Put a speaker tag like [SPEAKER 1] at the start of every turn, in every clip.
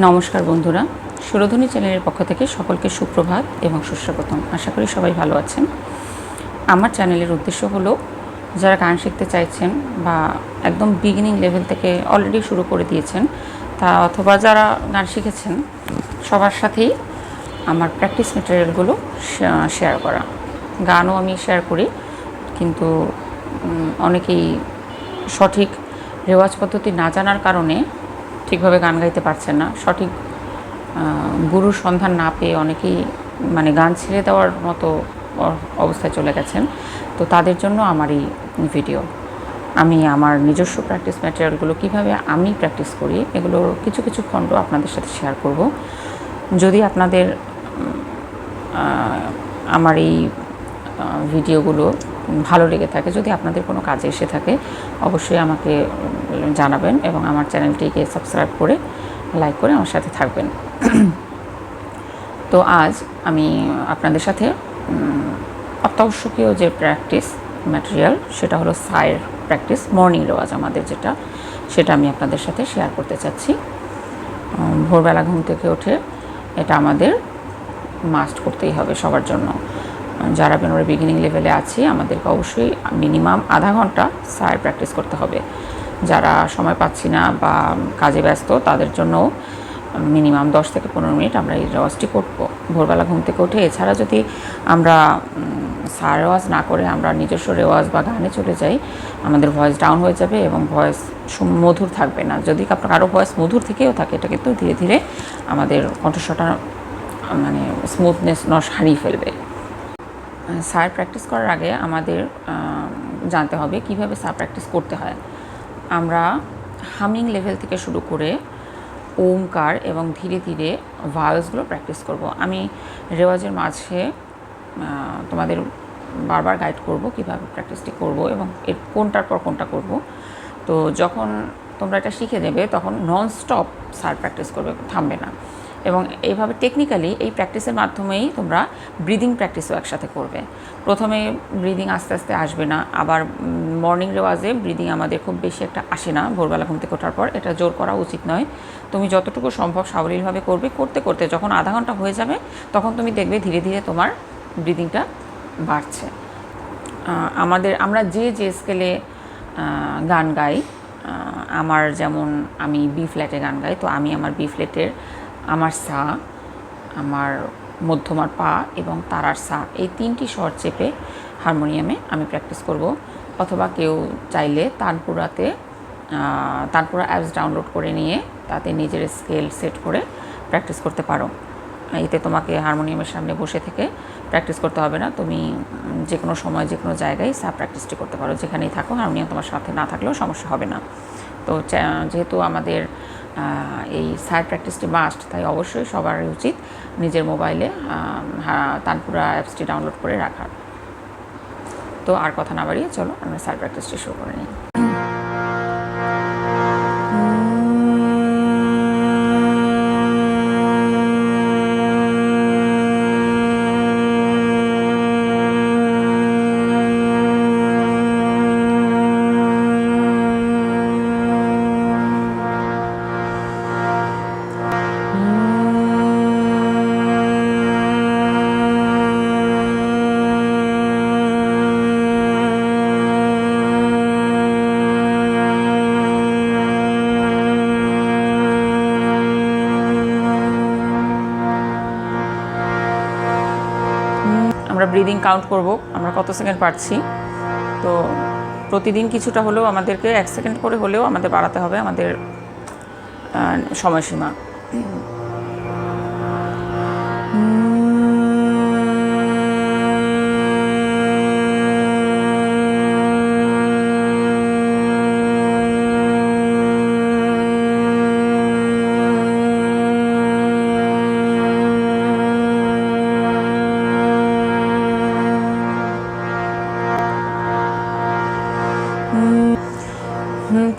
[SPEAKER 1] নমস্কার বন্ধুরা। সুরধনী চ্যানেলের পক্ষ থেকে সকলকে সুপ্রভাত এবং সুস্বাগতম। আশা করি সবাই ভালো আছেন। আমার চ্যানেলের উদ্দেশ্য হলো, যারা গান শিখতে চাইছেন বা একদম বিগিনিং লেভেল থেকে অলরেডি শুরু করে দিয়েছেন, তা অথবা যারা গান শিখেছেন, সবার সাথেই আমার প্র্যাকটিস মেটেরিয়ালগুলো শেয়ার করা। গানও আমি শেয়ার করি, কিন্তু অনেকেই সঠিক রেওয়াজ পদ্ধতি না জানার কারণে ঠিকভাবে গান গাইতে পারছেন না। সঠিক গুরুর সন্ধান না পেয়ে অনেকেই মানে গান ছেড়ে দেওয়ার মতো অবস্থায় চলে গেছেন। তো তাদের জন্য আমার এই ভিডিও। আমি আমার নিজস্ব প্র্যাকটিস ম্যাটেরিয়ালগুলো কীভাবে আমি প্র্যাকটিস করি, এগুলোর কিছু কিছু খণ্ড আপনাদের সাথে শেয়ার করব। যদি আপনাদের আমার এই ভিডিওগুলো ভালো লেগে থাকে, যদি আপনাদের কোনো কাজে এসে থাকে, অবশ্যই আমাকে জানাবেন এবং আমার চ্যানেলটিকে সাবস্ক্রাইব করে, লাইক করে আমার সাথে থাকবেন। তো আজ আমি আপনাদের সাথে অত্যাবশ্যকীয় যে প্র্যাকটিস ম্যাটেরিয়াল সেটা হলো সায়ের প্র্যাকটিস মর্নিং রেওয়াজ আমাদের যেটা, সেটা আমি আপনাদের সাথে শেয়ার করতে চাচ্ছি। ভোরবেলা ঘুম থেকে উঠে এটা আমাদের মাস্ট করতেই হবে সবার জন্য। যারা বেনোরে বিগিনিং লেভেলে আছি, আমাদেরকে অবশ্যই মিনিমাম আধা ঘণ্টা সায়ের প্র্যাকটিস করতে হবে। যারা সময় পাচ্ছি না বা কাজে ব্যস্ত, তাদের জন্য মিনিমাম দশ থেকে পনেরো মিনিট আমরা এই রেওয়াজটি করব। ভোরবেলা ঘুম থেকে উঠে এছাড়া যদি আমরা সা রেওয়াজ না করে আমরা নিজস্ব রেওয়াজ বা গানে চলে যাই, আমাদের ভয়েস ডাউন হয়ে যাবে এবং ভয়েস মধুর থাকবে না। যদি আপনার কারও ভয়েস মধুর থেকেও থাকে, এটা কিন্তু ধীরে ধীরে আমাদের কণ্ঠস্বরটা মানে স্মুথনেস নস হারিয়ে ফেলবে। সার প্র্যাকটিস করার আগে আমাদের জানতে হবে কীভাবে সার প্র্যাকটিস করতে হয়। আমরা হামিং লেভেল থেকে শুরু করে ওমকার এবং ধীরে ধীরে ভায়োসগুলো প্র্যাকটিস করব। আমি রেওয়াজের মাঝে তোমাদের বারবার গাইড করব কীভাবে প্র্যাকটিসটি করব এবং এর কোনটার পর কোনটা করব। তো যখন তোমরা এটা শিখে নেবে, তখন নন স্টপ সার প্র্যাকটিস করবে, থামবে না। এবং এইভাবে টেকনিক্যালি এই প্র্যাকটিসের মাধ্যমেই তোমরা ব্রিদিং প্র্যাকটিসও একসাথে করবে। প্রথমে ব্রিদিং আস্তে আস্তে আসবে না, আবার মর্নিং রেওয়াজে ব্রিদিং আমাদের খুব বেশি একটা আসে না ভোরবেলা ঘুম থেকে ওঠার পর, এটা জোর করা উচিত নয়। তুমি যতটুকু সম্ভব সাবলীলভাবে করবে, করতে করতে যখন আধা ঘণ্টা হয়ে যাবে, তখন তুমি দেখবে ধীরে ধীরে তোমার ব্রিদিংটা বাড়ছে। আমাদের, আমরা যে যে স্কেলে গান গাই আমার যেমন আমি বি ফ্ল্যাটে গান গাই, তো আমি আমার বি ফ্ল্যাটের আমার সা, আমার মধ্যমার পা এবং তারার সা, এই তিনটি স্বর চেপে হারমোনিয়ামে আমি প্র্যাকটিস করব। অথবা কেউ চাইলে তানপুরাতে তানপুরা অ্যাপস ডাউনলোড করে নিয়ে তাতে নিজের স্কেল সেট করে প্র্যাকটিস করতে পারো। এতে তোমাকে হারমোনিয়ামের সামনে বসে থেকে প্র্যাকটিস করতে হবে না। তুমি যে কোনো সময় যে কোনো জায়গায় সা প্র্যাকটিসটি করতে পারো। যেখানেই থাকো, হারমোনিয়াম তোমার সাথে না থাকলেও সমস্যা হবে না। তো যেহেতু আমাদের এই সাইড প্র্যাকটিসটি মাস্ট তাই অবশ্যই সবারই উচিত নিজের মোবাইলে তানপুরা অ্যাপসটি ডাউনলোড করে রাখার তো আর কথা না বাড়িয়ে চলো, আমরা সাইড প্র্যাকটিসটি শুরু করে নিই। ব্রিদিং কাউন্ট করব। আমরা কত সেকেন্ড পারছি? তো প্রতিদিন কিছুটা হলেও আমাদেরকে এক সেকেন্ড করে হলেও আমাদের বাড়াতে হবে আমাদের সময়সীমা।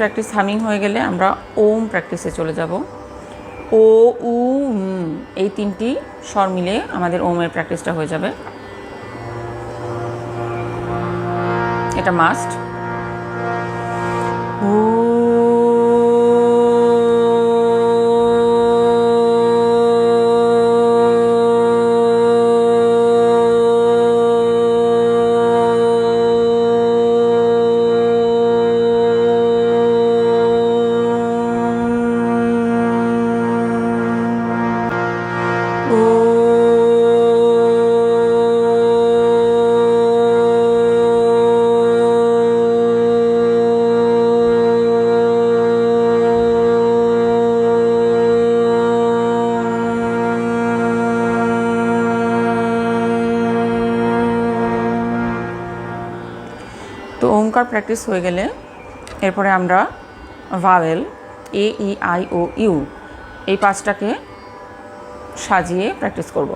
[SPEAKER 1] প্র্যাকটিস হামিং হয়ে গেলে আমরা ওম প্র্যাকটিসে চলে যাব। ও, উ এই তিনটি স্বর মিলে আমাদের ওমের প্র্যাকটিসটা হয়ে যাবে। এটা মাস্ট ওঙ্কার প্র্যাকটিস হয়ে গেলে এরপরে আমরা vowel A E I O U এই পাঁচটাকে সাজিয়ে প্র্যাকটিস করব।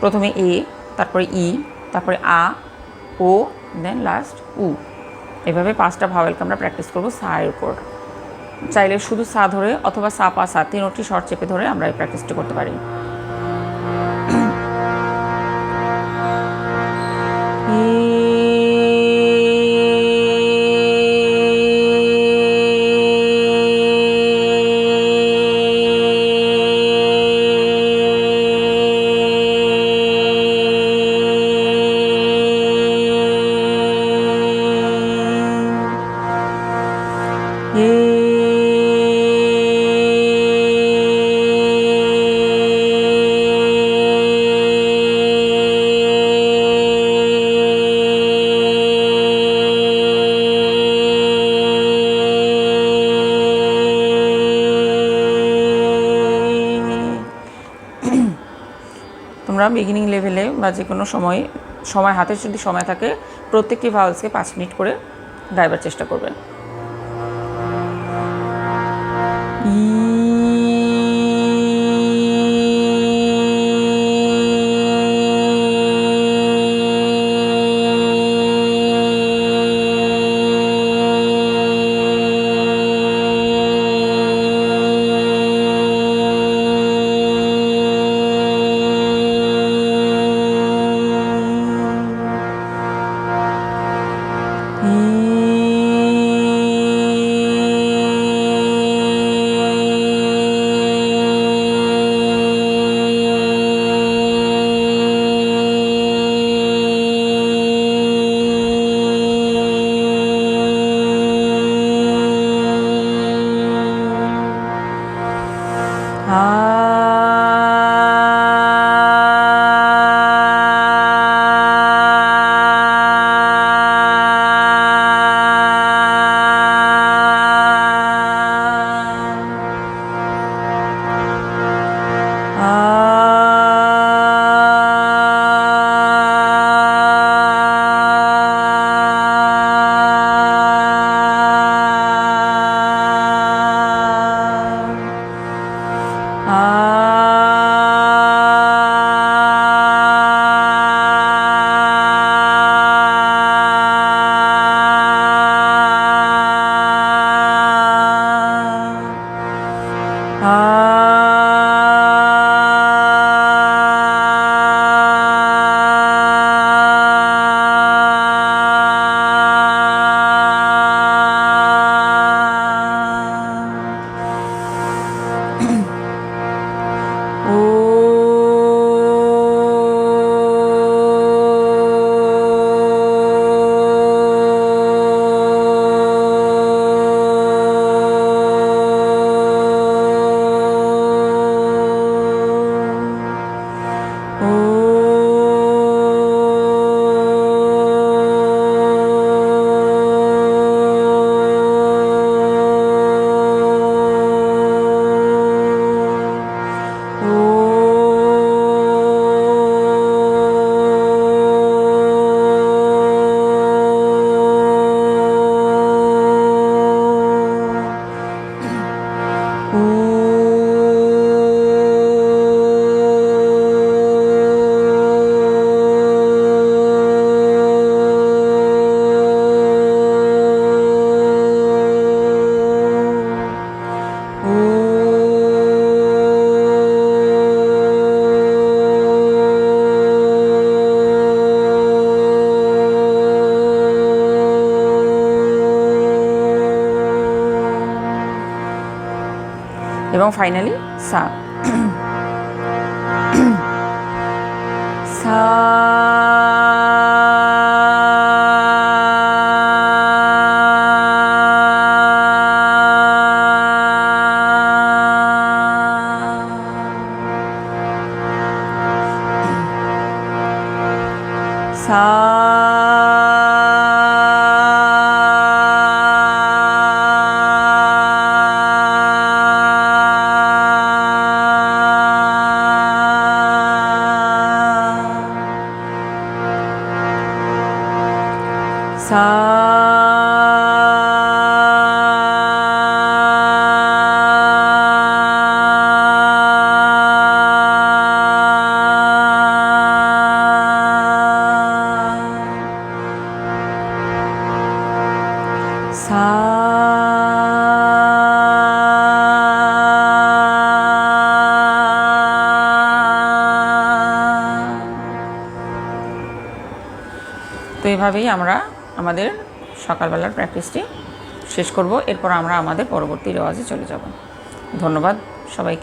[SPEAKER 1] প্রথমে এ তারপরে ই তারপরে আ, ও দেন লাস্ট উ। এভাবে পাঁচটা ভাওয়েলকে আমরা প্র্যাকটিস করব সায়ের উপর। চাইলে শুধু সা ধরে অথবা সা পা সা তিনটি শর্ট চেপে ধরে আমরা এই প্র্যাকটিসটি করতে পারি। তোমরা বিগিনিং লেভেলে বা যে কোনো সময় সময় হাতে যদি সময় থাকে, প্রত্যেকটি ভাওয়েলসকে পাঁচ মিনিট করে গাইবার চেষ্টা করবে এবং ফাইনালি সা সা সা তো এভাবেই আমরা আমাদের সকালবেলার প্র্যাকটিসটি শেষ করব। এরপর আমরা আমাদের পরবর্তী রেওয়াজে চলে যাব। ধন্যবাদ সবাইকে।